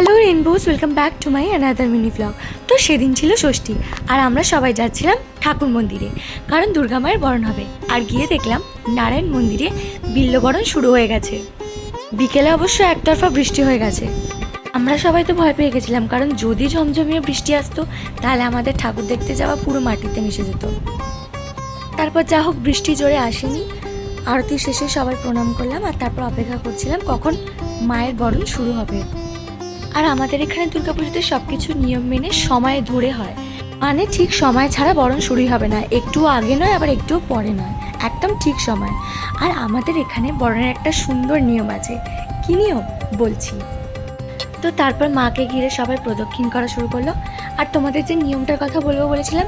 Hello rainbows welcome back to my another mini blog তো সেদিন ছিল ষষ্ঠী, আর আমরা সবাই যাচ্ছিলাম ঠাকুর মন্দিরে, কারণ দুর্গা মায়ের বরণ হবে। আর গিয়ে দেখলাম নারায়ণ মন্দিরে বিল্লবরণ শুরু হয়ে গেছে। বিকেলে অবশ্য একতরফা বৃষ্টি হয়ে গেছে। আমরা সবাই তো ভয় পেয়ে গেছিলাম, কারণ যদি ঝমঝমিয়ে বৃষ্টি আসতো, তাহলে আমাদের ঠাকুর দেখতে যাওয়া পুরো মাটিতে মিশে যেত। তারপর যা হোক, বৃষ্টি জোরে আসেনি। আরতি শেষে সবাই প্রণাম করলাম, আর তারপর অপেক্ষা করছিলাম কখন মায়ের বরণ শুরু হবে। আর আমাদের এখানে দুর্গাপুজোতে সব কিছু নিয়ম মেনে সময় ধরে হয়। মানে ঠিক সময় ছাড়া বরণ শুরুই হবে না, একটু আগে নয়, আবার একটু পরে নয়। একদম ঠিক সময়। আর আমাদের এখানে বরণের একটা সুন্দর নিয়ম আছে। কি নিয়ম? বলছি। তো তারপর মাকে ঘিরে সবাই প্রদক্ষিণ করা শুরু করল। আর তোমাদের যে নিয়মটার কথা বলব বলেছিলাম,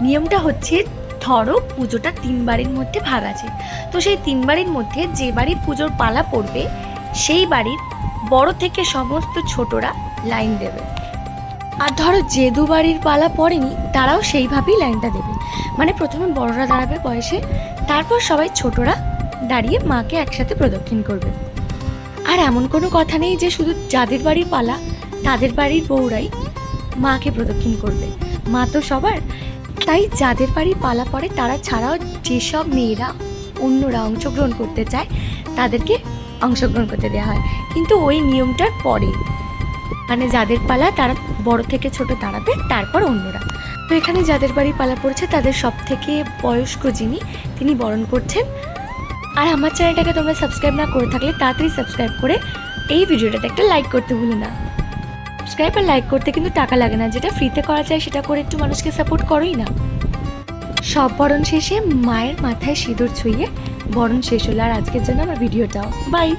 নিয়মটা হচ্ছে ধরো পুজোটা তিন বাড়ির মধ্যে ভাগ আছে। তো সেই তিন বাড়ির মধ্যে যে বাড়ির পুজোর পালা পড়বে সেই বাড়ির বড় থেকে সমস্ত ছোটরা লাইন দেবে। আর ধরো যে দু বাড়ির পালা পড়েনি, তারাও সেইভাবেই লাইনটা দেবে। মানে প্রথমে বড়রা দাঁড়াবে বয়সে, তারপর সবাই ছোটরা দাঁড়িয়ে মাকে একসাথে প্রদক্ষিণ করবে। আর এমন কোনো কথা নেই যে শুধু যাদের বাড়ির পালা, তাদের বাড়ির বউরাই মাকে প্রদক্ষিণ করবে। মা তো সবার। তাই যাদের বাড়ির পালা পড়ে, তারা ছাড়াও যেসব মেয়েরা অন্যরা অংশগ্রহণ করতে চায়, তাদেরকে অংশগ্রহণ করতে দেওয়া হয়। কিন্তু ওই নিয়মটার পরে মানে যাদের পালা তারা বড় থেকে ছোট দাঁড়াবে, তারপর অন্যরা। তো এখানে যাদের বাড়ি পালা পড়েছে, তাদের সব থেকে বয়স্ক যিনি, তিনি বরণ করছেন। আর আমার চ্যানেলটাকে তোমরা সাবস্ক্রাইব না করে থাকলে তাড়াতাড়ি সাবস্ক্রাইব করে এই ভিডিওটাতে একটা লাইক করতে ভুলো না। সাবস্ক্রাইব আর লাইক করতে কিন্তু টাকা লাগে না। যেটা ফ্রিতে করা যায়, সেটা করে একটু মানুষকে সাপোর্ট করোই না। সব বরণ শেষে মায়ের মাথায় সিঁদুর ছুঁয়ে বরণ শেষ হলো আর আজকের জন্য আমার ভিডিওটাও। বাই